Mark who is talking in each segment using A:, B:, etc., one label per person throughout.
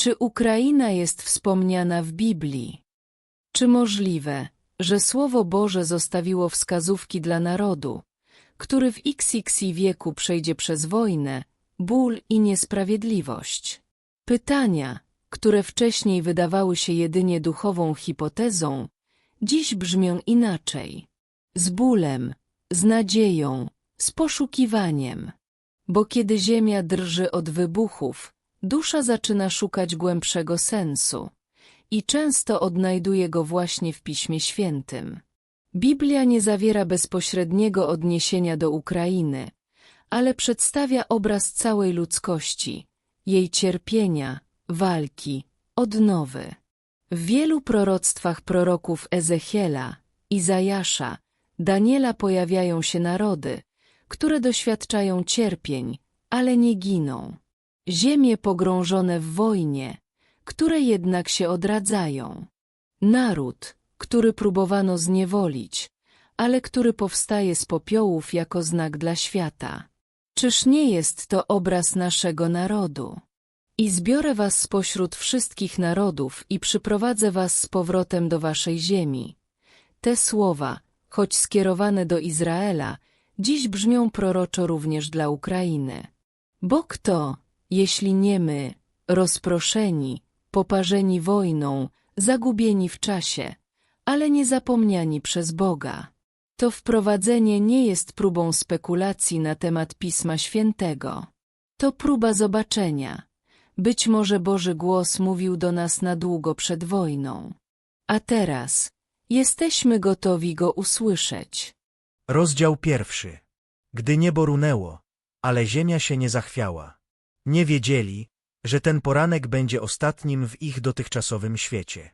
A: Czy Ukraina jest wspomniana w Biblii? Czy możliwe, że Słowo Boże zostawiło wskazówki dla narodu, który w XX wieku przejdzie przez wojnę, ból i niesprawiedliwość? Pytania, które wcześniej wydawały się jedynie duchową hipotezą, dziś brzmią inaczej. Z bólem, z nadzieją, z poszukiwaniem. Bo kiedy ziemia drży od wybuchów, dusza zaczyna szukać głębszego sensu i często odnajduje go właśnie w Piśmie Świętym. Biblia nie zawiera bezpośredniego odniesienia do Ukrainy, ale przedstawia obraz całej ludzkości, jej cierpienia, walki, odnowy. W wielu proroctwach proroków Ezechiela, Izajasza, Daniela pojawiają się narody, które doświadczają cierpień, ale nie giną. Ziemie pogrążone w wojnie, które jednak się odradzają. Naród, który próbowano zniewolić, ale który powstaje z popiołów jako znak dla świata. Czyż nie jest to obraz naszego narodu? I zbiorę was spośród wszystkich narodów i przyprowadzę was z powrotem do waszej ziemi. Te słowa, choć skierowane do Izraela, dziś brzmią proroczo również dla Ukrainy. Bo kto, jeśli nie my, rozproszeni, poparzeni wojną, zagubieni w czasie, ale niezapomniani przez Boga? To wprowadzenie nie jest próbą spekulacji na temat Pisma Świętego. To próba zobaczenia. Być może Boży głos mówił do nas na długo przed wojną. A teraz jesteśmy gotowi go usłyszeć.
B: Rozdział pierwszy. Gdy niebo runęło, ale ziemia się nie zachwiała. Nie wiedzieli, że ten poranek będzie ostatnim w ich dotychczasowym świecie.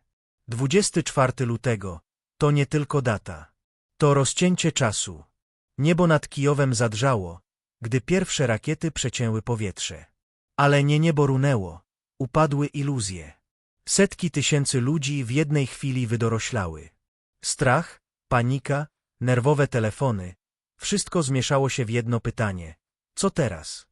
B: 24 lutego to nie tylko data. To rozcięcie czasu. Niebo nad Kijowem zadrżało, gdy pierwsze rakiety przecięły powietrze. Ale nie niebo runęło, upadły iluzje. Setki tysięcy ludzi w jednej chwili wydoroślały. Strach, panika, nerwowe telefony, wszystko zmieszało się w jedno pytanie. Co teraz?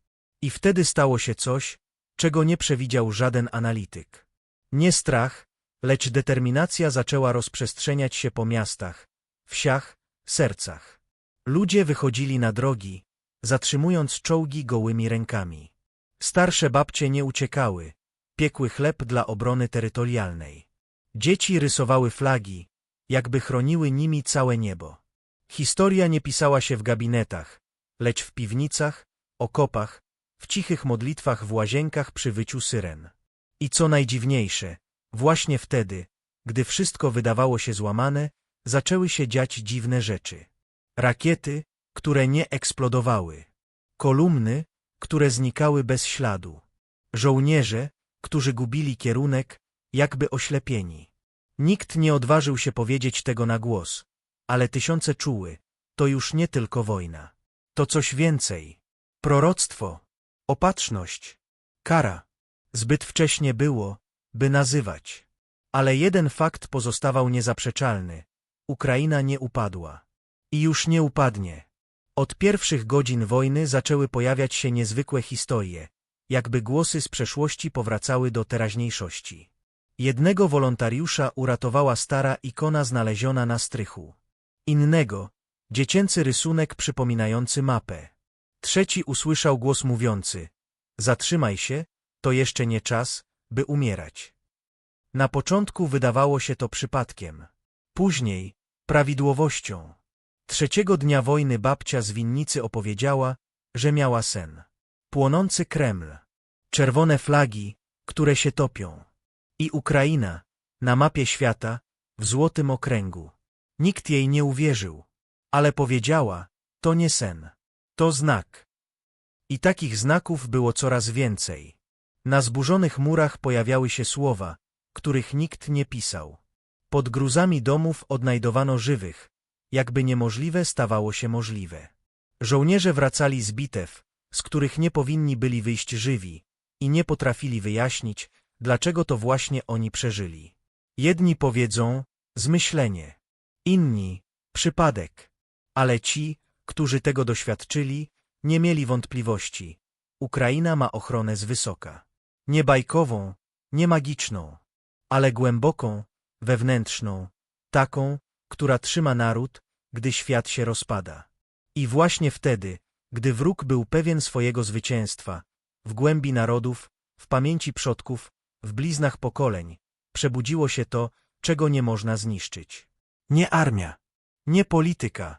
B: I wtedy stało się coś, czego nie przewidział żaden analityk. Nie strach, lecz determinacja zaczęła rozprzestrzeniać się po miastach, wsiach, sercach. Ludzie wychodzili na drogi, zatrzymując czołgi gołymi rękami. Starsze babcie nie uciekały, piekły chleb dla obrony terytorialnej. Dzieci rysowały flagi, jakby chroniły nimi całe niebo. Historia nie pisała się w gabinetach, lecz w piwnicach, okopach, w cichych modlitwach w łazienkach przy wyciu syren. I co najdziwniejsze, właśnie wtedy, gdy wszystko wydawało się złamane, zaczęły się dziać dziwne rzeczy. Rakiety, które nie eksplodowały. Kolumny, które znikały bez śladu. Żołnierze, którzy gubili kierunek, jakby oślepieni. Nikt nie odważył się powiedzieć tego na głos, ale tysiące czuły, to już nie tylko wojna. To coś więcej. Proroctwo, opatrzność, kara. Zbyt wcześnie było, by nazywać. Ale jeden fakt pozostawał niezaprzeczalny. Ukraina nie upadła. I już nie upadnie. Od pierwszych godzin wojny zaczęły pojawiać się niezwykłe historie, jakby głosy z przeszłości powracały do teraźniejszości. Jednego wolontariusza uratowała stara ikona znaleziona na strychu. Innego, dziecięcy rysunek przypominający mapę. Trzeci usłyszał głos mówiący, zatrzymaj się, to jeszcze nie czas, by umierać. Na początku wydawało się to przypadkiem. Później, prawidłowością. Trzeciego dnia wojny babcia z winnicy opowiedziała, że miała sen. Płonący Kreml, czerwone flagi, które się topią. I Ukraina, na mapie świata, w złotym okręgu. Nikt jej nie uwierzył, ale powiedziała, to nie sen, to znak. I takich znaków było coraz więcej. Na zburzonych murach pojawiały się słowa, których nikt nie pisał. Pod gruzami domów odnajdowano żywych, jakby niemożliwe stawało się możliwe. Żołnierze wracali z bitew, z których nie powinni byli wyjść żywi, i nie potrafili wyjaśnić, dlaczego to właśnie oni przeżyli. Jedni powiedzą, zmyślenie, inni, przypadek, ale ci, którzy tego doświadczyli, nie mieli wątpliwości. Ukraina ma ochronę z wysoka. Nie bajkową, Nie magiczną, ale głęboką, wewnętrzną, taką, która trzyma naród, gdy świat się rozpada. I właśnie wtedy, gdy wróg był pewien swojego zwycięstwa, w głębi narodów, w pamięci przodków, w bliznach pokoleń, przebudziło się to, czego nie można zniszczyć. Nie armia, nie polityka,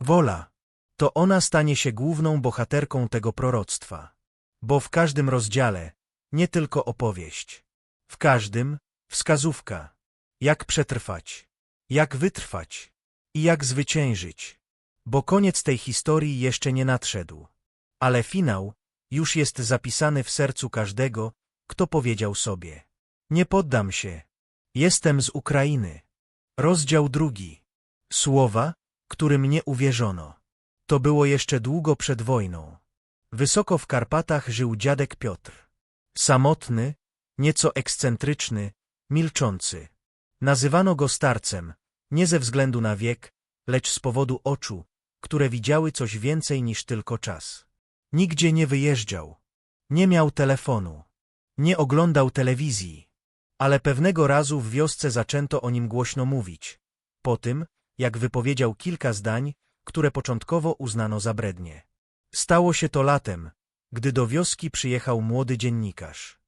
B: wola. To ona stanie się główną bohaterką tego proroctwa. Bo w każdym rozdziale, nie tylko opowieść. W każdym, wskazówka. Jak przetrwać, jak wytrwać i jak zwyciężyć. Bo koniec tej historii jeszcze nie nadszedł. Ale finał już jest zapisany w sercu każdego, kto powiedział sobie. Nie poddam się. Jestem z Ukrainy. Rozdział drugi. Słowa, którym nie uwierzono. To było jeszcze długo przed wojną. Wysoko w Karpatach żył dziadek Piotr. Samotny, nieco ekscentryczny, milczący. Nazywano go starcem, nie ze względu na wiek, lecz z powodu oczu, które widziały coś więcej niż tylko czas. Nigdzie nie wyjeżdżał. Nie miał telefonu. Nie oglądał telewizji. Ale pewnego razu w wiosce zaczęto o nim głośno mówić. Po tym, jak wypowiedział kilka zdań, które początkowo uznano za brednie. Stało się to latem, gdy do wioski przyjechał młody dziennikarz.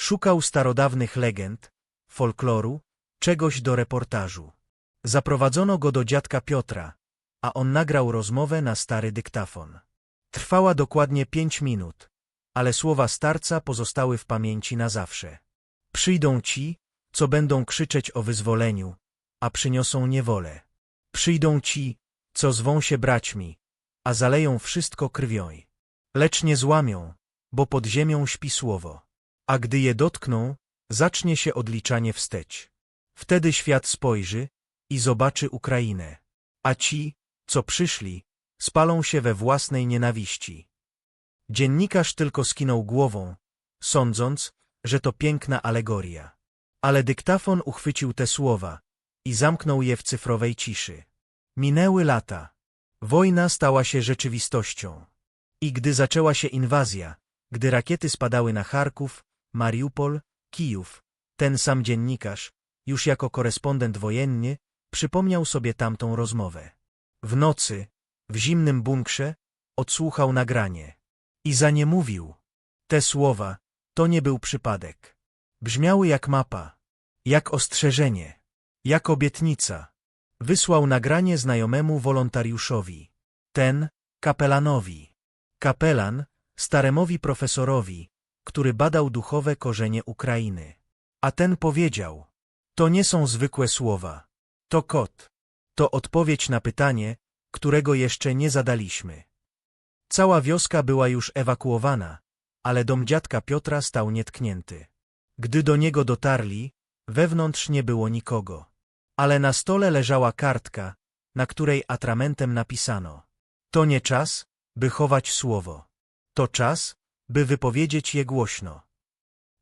B: Szukał starodawnych legend, folkloru, czegoś do reportażu. Zaprowadzono go do dziadka Piotra, a on nagrał rozmowę na stary dyktafon. Trwała dokładnie pięć minut, ale słowa starca pozostały w pamięci na zawsze. Przyjdą ci, co będą krzyczeć o wyzwoleniu, a przyniosą niewolę. Przyjdą ci, co zwą się braćmi, a zaleją wszystko krwią. Lecz nie złamią, bo pod ziemią śpi słowo. A gdy je dotkną, zacznie się odliczanie wstecz. Wtedy świat spojrzy i zobaczy Ukrainę. A ci, co przyszli, spalą się we własnej nienawiści. Dziennikarz tylko skinął głową, sądząc, że to piękna alegoria. Ale dyktafon uchwycił te słowa i zamknął je w cyfrowej ciszy. Minęły lata. Wojna stała się rzeczywistością. I gdy zaczęła się inwazja, gdy rakiety spadały na Charków, Mariupol, Kijów, ten sam dziennikarz, już jako korespondent wojenny, przypomniał sobie tamtą rozmowę. W nocy, w zimnym bunkrze, odsłuchał nagranie. I za nie mówił. Te słowa, to nie był przypadek. Brzmiały jak mapa, jak ostrzeżenie, jak obietnica. Wysłał nagranie znajomemu wolontariuszowi. Ten, kapelanowi. Kapelan, staremowi profesorowi, który badał duchowe korzenie Ukrainy. A ten powiedział, to nie są zwykłe słowa. To kot. To odpowiedź na pytanie, którego jeszcze nie zadaliśmy. Cała wioska była już ewakuowana, ale dom dziadka Piotra stał nietknięty. Gdy do niego dotarli, wewnątrz nie było nikogo. Ale na stole leżała kartka, na której atramentem napisano To nie czas, by chować słowo. To czas, by wypowiedzieć je głośno.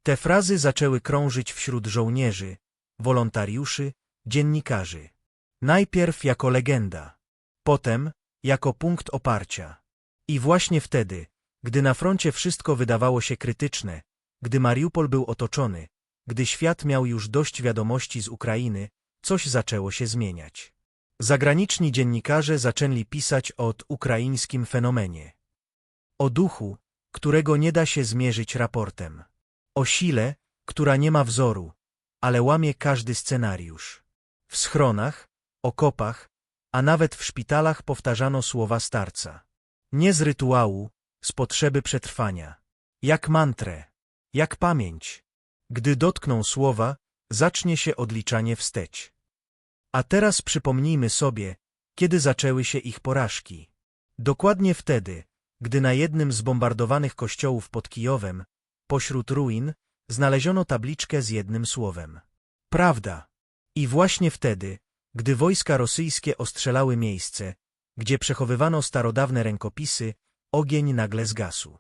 B: Te frazy zaczęły krążyć wśród żołnierzy, wolontariuszy, dziennikarzy. Najpierw jako legenda, potem jako punkt oparcia. I właśnie wtedy, gdy na froncie wszystko wydawało się krytyczne, gdy Mariupol był otoczony, gdy świat miał już dość wiadomości z Ukrainy, coś zaczęło się zmieniać. Zagraniczni dziennikarze zaczęli pisać o ukraińskim fenomenie. O duchu, którego nie da się zmierzyć raportem. O sile, która nie ma wzoru, ale łamie każdy scenariusz. W schronach, okopach, a nawet w szpitalach powtarzano słowa starca. Nie z rytuału, z potrzeby przetrwania. Jak mantrę, jak pamięć. Gdy dotkną słowa, zacznie się odliczanie wstecz. A teraz przypomnijmy sobie, kiedy zaczęły się ich porażki. Dokładnie wtedy, gdy na jednym z bombardowanych kościołów pod Kijowem, pośród ruin, znaleziono tabliczkę z jednym słowem. Prawda. I właśnie wtedy, gdy wojska rosyjskie ostrzelały miejsce, gdzie przechowywano starodawne rękopisy, ogień nagle zgasł.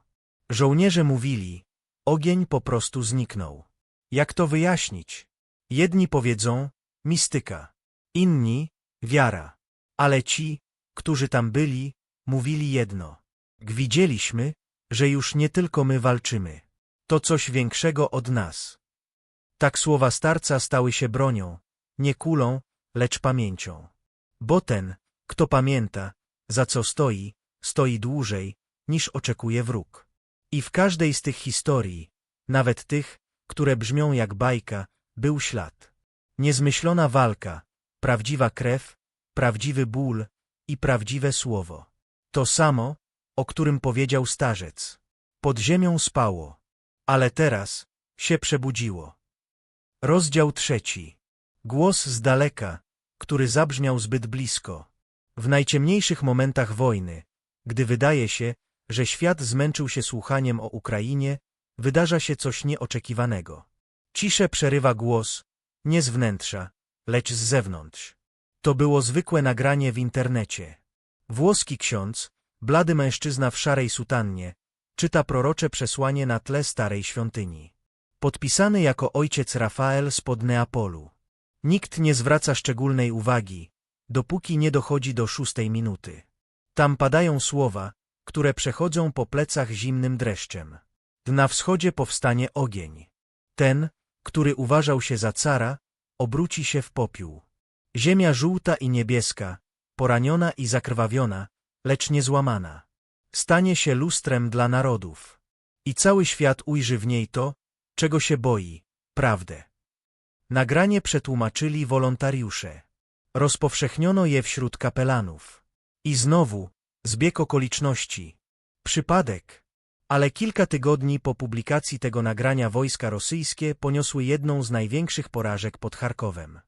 B: Żołnierze mówili, ogień po prostu zniknął. Jak to wyjaśnić? Jedni powiedzą, mistyka, inni, wiara. Ale ci, którzy tam byli, mówili jedno. Widzieliśmy, że już nie tylko my walczymy. To coś większego od nas. Tak słowa starca stały się bronią, nie kulą, lecz pamięcią. Bo ten, kto pamięta, za co stoi, stoi dłużej, niż oczekuje wróg. I w każdej z tych historii, nawet tych, które brzmią jak bajka, był ślad. Niezmyślona walka, prawdziwa krew, prawdziwy ból i prawdziwe słowo. To samo, o którym powiedział starzec. Pod ziemią spało, ale teraz się przebudziło. Rozdział trzeci. Głos z daleka, który zabrzmiał zbyt blisko. W najciemniejszych momentach wojny, gdy wydaje się, że świat zmęczył się słuchaniem o Ukrainie, wydarza się coś nieoczekiwanego. Ciszę przerywa głos, nie z wnętrza, lecz z zewnątrz. To było zwykłe nagranie w internecie. Włoski ksiądz, blady mężczyzna w szarej sutannie, czyta prorocze przesłanie na tle starej świątyni. Podpisany jako ojciec Rafael spod Neapolu. Nikt nie zwraca szczególnej uwagi, dopóki nie dochodzi do szóstej minuty. Tam padają słowa, które przechodzą po plecach zimnym dreszczem. Na wschodzie powstanie ogień. Ten, który uważał się za cara, obróci się w popiół. Ziemia żółta i niebieska, poraniona i zakrwawiona, lecz niezłamana. Stanie się lustrem dla narodów. I cały świat ujrzy w niej to, czego się boi, prawdę. Nagranie przetłumaczyli wolontariusze. Rozpowszechniono je wśród kapelanów. I znowu, zbieg okoliczności. Przypadek. Ale kilka tygodni po publikacji tego nagrania wojska rosyjskie poniosły jedną z największych porażek pod Charkowem.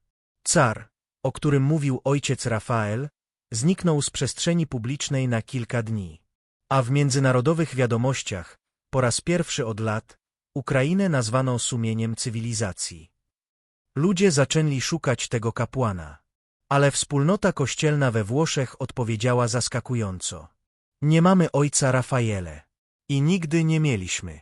B: Car, o którym mówił ojciec Rafael, zniknął z przestrzeni publicznej na kilka dni. A w międzynarodowych wiadomościach, po raz pierwszy od lat, Ukrainę nazwano sumieniem cywilizacji. Ludzie zaczęli szukać tego kapłana. Ale wspólnota kościelna we Włoszech odpowiedziała zaskakująco. Nie mamy ojca Rafaele. I nigdy nie mieliśmy.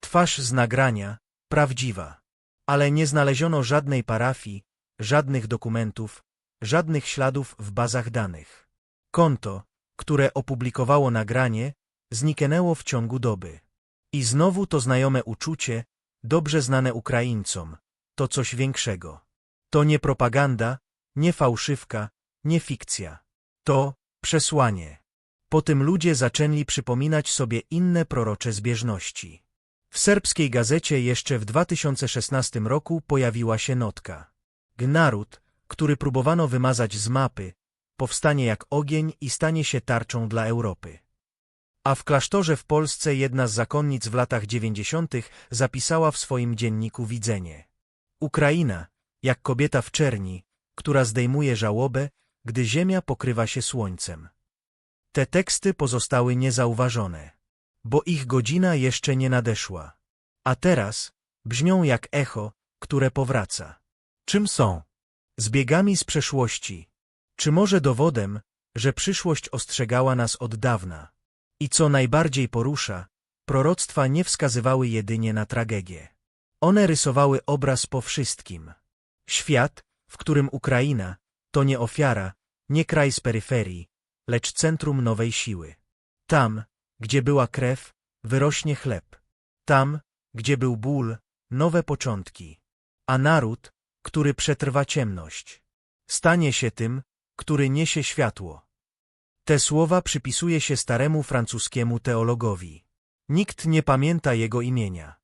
B: Twarz z nagrania, prawdziwa. Ale nie znaleziono żadnej parafii, żadnych dokumentów, żadnych śladów w bazach danych. Konto, które opublikowało nagranie, zniknęło w ciągu doby. I znowu to znajome uczucie, dobrze znane Ukraińcom, to coś większego. To nie propaganda, nie fałszywka, nie fikcja. To przesłanie. Po tym ludzie zaczęli przypominać sobie inne prorocze zbieżności. W serbskiej gazecie jeszcze w 2016 roku pojawiła się notka. Gnaród, który próbowano wymazać z mapy, powstanie jak ogień i stanie się tarczą dla Europy. A w klasztorze w Polsce jedna z zakonnic w latach dziewięćdziesiątych zapisała w swoim dzienniku widzenie. Ukraina, jak kobieta w czerni, która zdejmuje żałobę, gdy ziemia pokrywa się słońcem. Te teksty pozostały niezauważone, bo ich godzina jeszcze nie nadeszła. A teraz brzmią jak echo, które powraca. Czym są? Zbiegami z przeszłości. Czy może dowodem, że przyszłość ostrzegała nas od dawna? I co najbardziej porusza, proroctwa nie wskazywały jedynie na tragedię. One rysowały obraz po wszystkim. Świat, w którym Ukraina to nie ofiara, nie kraj z peryferii, lecz centrum nowej siły. Tam, gdzie była krew, wyrośnie chleb. Tam, gdzie był ból, nowe początki. A naród, który przetrwa ciemność, stanie się tym, który niesie światło. Te słowa przypisuje się staremu francuskiemu teologowi. Nikt nie pamięta jego imienia.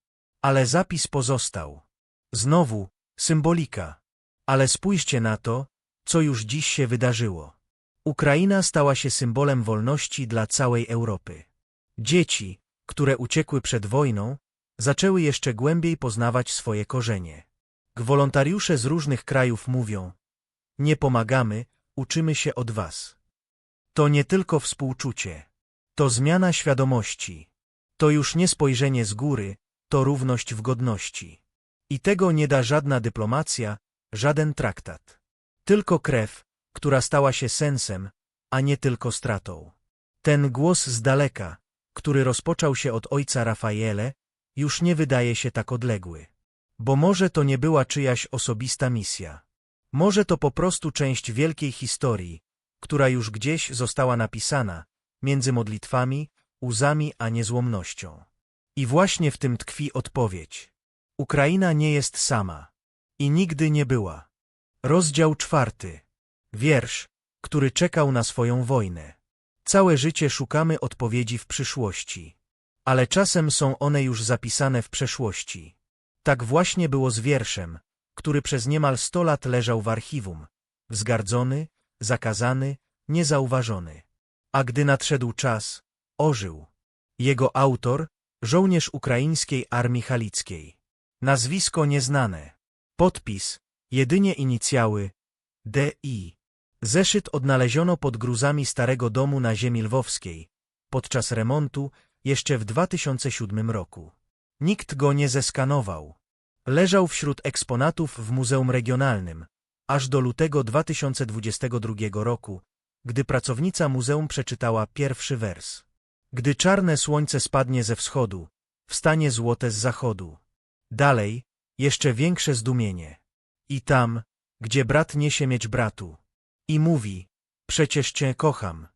B: Ale zapis pozostał. Znowu, symbolika. Ale spójrzcie na to, co już dziś się wydarzyło. Ukraina stała się symbolem wolności dla całej Europy. Dzieci, które uciekły przed wojną, zaczęły jeszcze głębiej poznawać swoje korzenie. Wolontariusze z różnych krajów mówią, nie pomagamy, uczymy się od was. To nie tylko współczucie. To zmiana świadomości. To już nie spojrzenie z góry, to równość w godności. I tego nie da żadna dyplomacja, żaden traktat. Tylko krew, która stała się sensem, a nie tylko stratą. Ten głos z daleka, który rozpoczął się od ojca Rafaele, już nie wydaje się tak odległy. Bo może to nie była czyjaś osobista misja. Może to po prostu część wielkiej historii, która już gdzieś została napisana, między modlitwami, łzami a niezłomnością. I właśnie w tym tkwi odpowiedź. Ukraina nie jest sama. I nigdy nie była. Rozdział czwarty. Wiersz, który czekał na swoją wojnę. Całe życie szukamy odpowiedzi w przyszłości. Ale czasem są one już zapisane w przeszłości. Tak właśnie było z wierszem, który przez niemal sto lat leżał w archiwum, wzgardzony, zakazany, niezauważony. A gdy nadszedł czas, ożył. Jego autor, żołnierz ukraińskiej armii halickiej. Nazwisko nieznane. Podpis, jedynie inicjały D.I. Zeszyt odnaleziono pod gruzami starego domu na ziemi lwowskiej, podczas remontu, jeszcze w 2007 roku. Nikt go nie zeskanował. Leżał wśród eksponatów w Muzeum Regionalnym, aż do lutego 2022 roku, gdy pracownica muzeum przeczytała pierwszy wers. Gdy czarne słońce spadnie ze wschodu, wstanie złote z zachodu. Dalej, jeszcze większe zdumienie. I tam, gdzie brat niesie mieć bratu. I mówi, przecież cię kocham.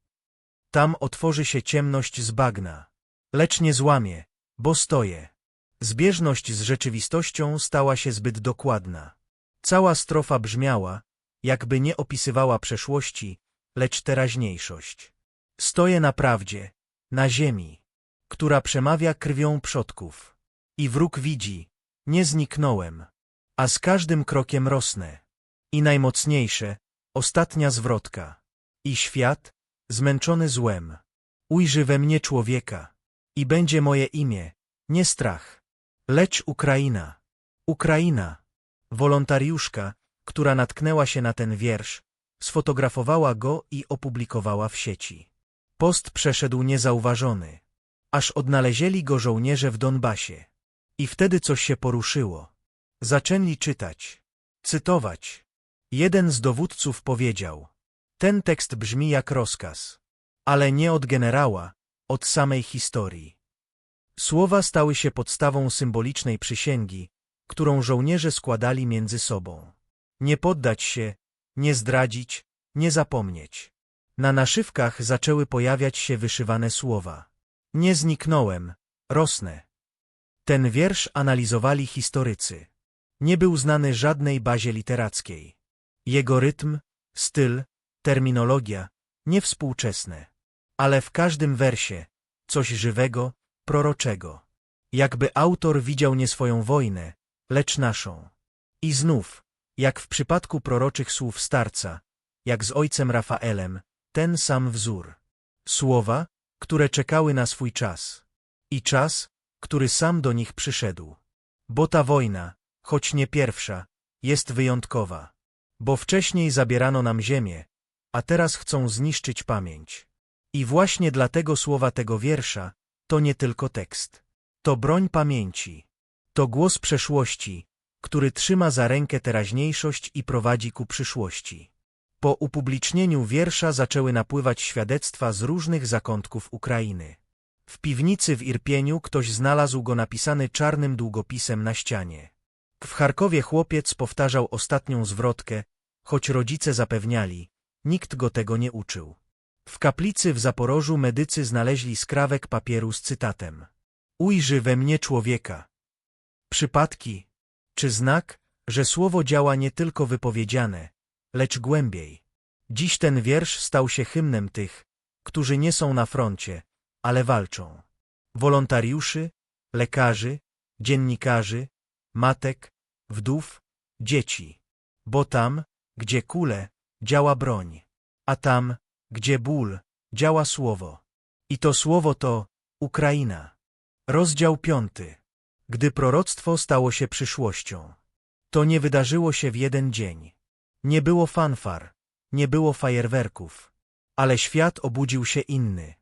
B: Tam otworzy się ciemność z bagna. Lecz nie złamie, bo stoję. Zbieżność z rzeczywistością stała się zbyt dokładna. Cała strofa brzmiała, jakby nie opisywała przeszłości, lecz teraźniejszość. Stoję na prawdzie, na ziemi, która przemawia krwią przodków. I wróg widzi, nie zniknąłem, a z każdym krokiem rosnę. I najmocniejsze, ostatnia zwrotka. I świat, zmęczony złem, ujrzy we mnie człowieka. I będzie moje imię, nie strach, lecz Ukraina. Ukraina. Wolontariuszka, która natknęła się na ten wiersz, sfotografowała go i opublikowała w sieci. Post przeszedł niezauważony, aż odnaleźli go żołnierze w Donbasie. I wtedy coś się poruszyło. Zaczęli czytać, cytować. Jeden z dowódców powiedział, ten tekst brzmi jak rozkaz, ale nie od generała, od samej historii. Słowa stały się podstawą symbolicznej przysięgi, którą żołnierze składali między sobą. Nie poddać się, nie zdradzić, nie zapomnieć. Na naszywkach zaczęły pojawiać się wyszywane słowa. Nie zniknąłem, rosnę. Ten wiersz analizowali historycy. Nie był znany żadnej bazie literackiej. Jego rytm, styl, terminologia, niewspółczesne. Ale w każdym wersie coś żywego, proroczego. Jakby autor widział nie swoją wojnę, lecz naszą. I znów, jak w przypadku proroczych słów starca, jak z ojcem Rafaelem, ten sam wzór. Słowa, które czekały na swój czas. I czas, który sam do nich przyszedł. Bo ta wojna, choć nie pierwsza, jest wyjątkowa. Bo wcześniej zabierano nam ziemię, a teraz chcą zniszczyć pamięć. I właśnie dlatego słowa tego wiersza to nie tylko tekst. To broń pamięci. To głos przeszłości, który trzyma za rękę teraźniejszość i prowadzi ku przyszłości. Po upublicznieniu wiersza zaczęły napływać świadectwa z różnych zakątków Ukrainy. W piwnicy w Irpieniu ktoś znalazł go napisany czarnym długopisem na ścianie. W Charkowie chłopiec powtarzał ostatnią zwrotkę, choć rodzice zapewniali, nikt go tego nie uczył. W kaplicy w Zaporożu medycy znaleźli skrawek papieru z cytatem. Ujrzy we mnie człowieka. Przypadki, czy znak, że słowo działa nie tylko wypowiedziane, lecz głębiej. Dziś ten wiersz stał się hymnem tych, którzy nie są na froncie, ale walczą. Wolontariuszy, lekarzy, dziennikarzy, matek, wdów, dzieci. Bo tam, gdzie kule, działa broń, a tam, gdzie ból, działa słowo. I to słowo to Ukraina. Rozdział piąty. Gdy proroctwo stało się przyszłością. To nie wydarzyło się w jeden dzień. Nie było fanfar, nie było fajerwerków. Ale świat obudził się inny.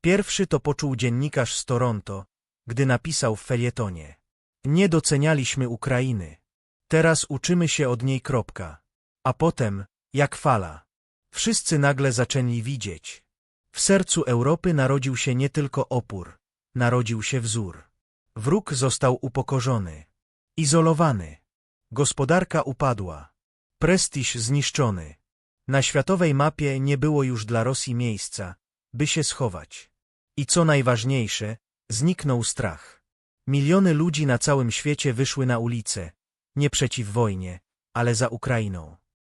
B: Pierwszy to poczuł dziennikarz z Toronto, gdy napisał w felietonie. Nie docenialiśmy Ukrainy. Teraz uczymy się od niej kropka. A potem, jak fala. Wszyscy nagle zaczęli widzieć. W sercu Europy narodził się nie tylko opór, narodził się wzór. Wróg został upokorzony, izolowany. Gospodarka upadła, prestiż zniszczony. Na światowej mapie nie było już dla Rosji miejsca, by się schować. I co najważniejsze, zniknął strach. Miliony ludzi na całym świecie wyszły na ulice, nie przeciw wojnie, ale za Ukrainą.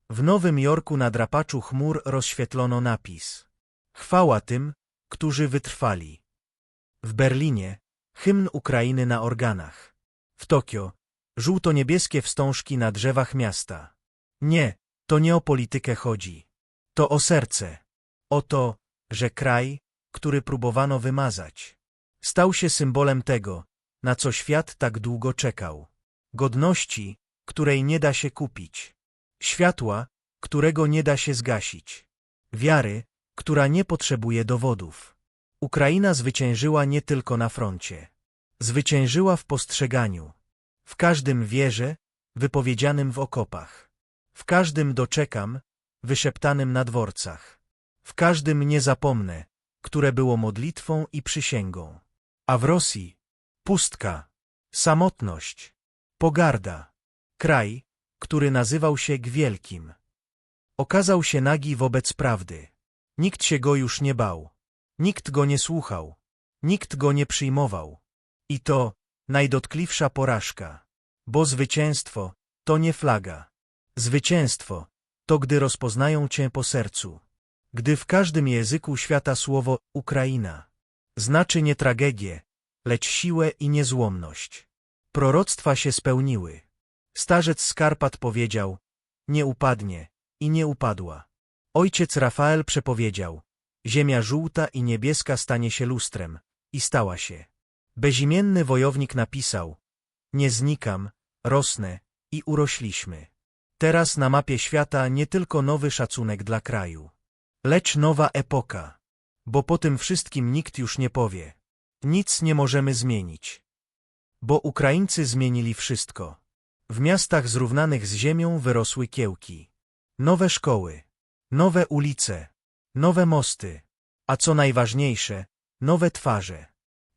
B: W Nowym Jorku na drapaczu chmur rozświetlono napis. Chwała tym, którzy wytrwali. W Berlinie hymn Ukrainy na organach. W Tokio żółto-niebieskie wstążki na drzewach miasta. Nie, to nie o politykę chodzi. To o serce. O to, że kraj, który próbowano wymazać, stał się symbolem tego, na co świat tak długo czekał. Godności, której nie da się kupić. Światła, którego nie da się zgasić. Wiary, która nie potrzebuje dowodów. Ukraina zwyciężyła nie tylko na froncie. Zwyciężyła w postrzeganiu. W każdym wierze, wypowiedzianym w okopach. W każdym doczekam, wyszeptanym na dworcach. W każdym nie zapomnę, które było modlitwą i przysięgą. A w Rosji pustka, samotność, pogarda, kraj, który nazywał się Gwielkim. Okazał się nagi wobec prawdy. Nikt się go już nie bał. Nikt go nie słuchał. Nikt go nie przyjmował. I to najdotkliwsza porażka. Bo zwycięstwo to nie flaga. Zwycięstwo to gdy rozpoznają cię po sercu. Gdy w każdym języku świata słowo Ukraina znaczy nie tragedię, lecz siłę i niezłomność. Proroctwa się spełniły. Starzec z Karpat powiedział, nie upadnie i nie upadła. Ojciec Rafael przepowiedział, ziemia żółta i niebieska stanie się lustrem i stała się. Bezimienny wojownik napisał, nie znikam, rosnę i urośliśmy. Teraz na mapie świata nie tylko nowy szacunek dla kraju, lecz nowa epoka, bo po tym wszystkim nikt już nie powie. Nic nie możemy zmienić. Bo Ukraińcy zmienili wszystko. W miastach zrównanych z ziemią wyrosły kiełki. Nowe szkoły, nowe ulice, nowe mosty, a co najważniejsze, nowe twarze.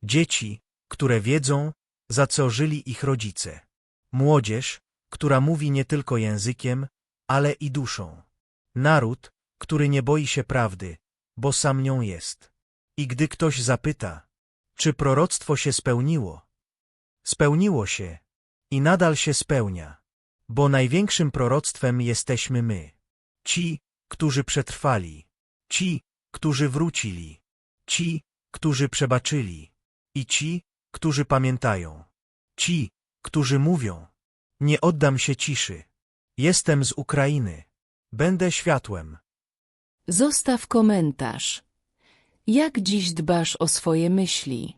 B: Dzieci, które wiedzą, za co żyli ich rodzice. Młodzież, która mówi nie tylko językiem, ale i duszą. Naród, który nie boi się prawdy, bo sam nią jest. I gdy ktoś zapyta, czy proroctwo się spełniło? Spełniło się i nadal się spełnia, bo największym proroctwem jesteśmy my. Ci, którzy przetrwali, ci, którzy wrócili, ci, którzy przebaczyli i ci, którzy pamiętają, ci, którzy mówią, nie oddam się ciszy. Jestem z Ukrainy. Będę światłem.
A: Zostaw komentarz. Jak dziś dbasz o swoje myśli?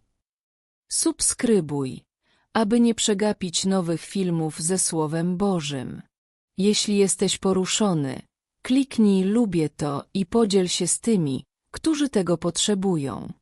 A: Subskrybuj, aby nie przegapić nowych filmów ze Słowem Bożym. Jeśli jesteś poruszony, kliknij lubię to i podziel się z tymi, którzy tego potrzebują.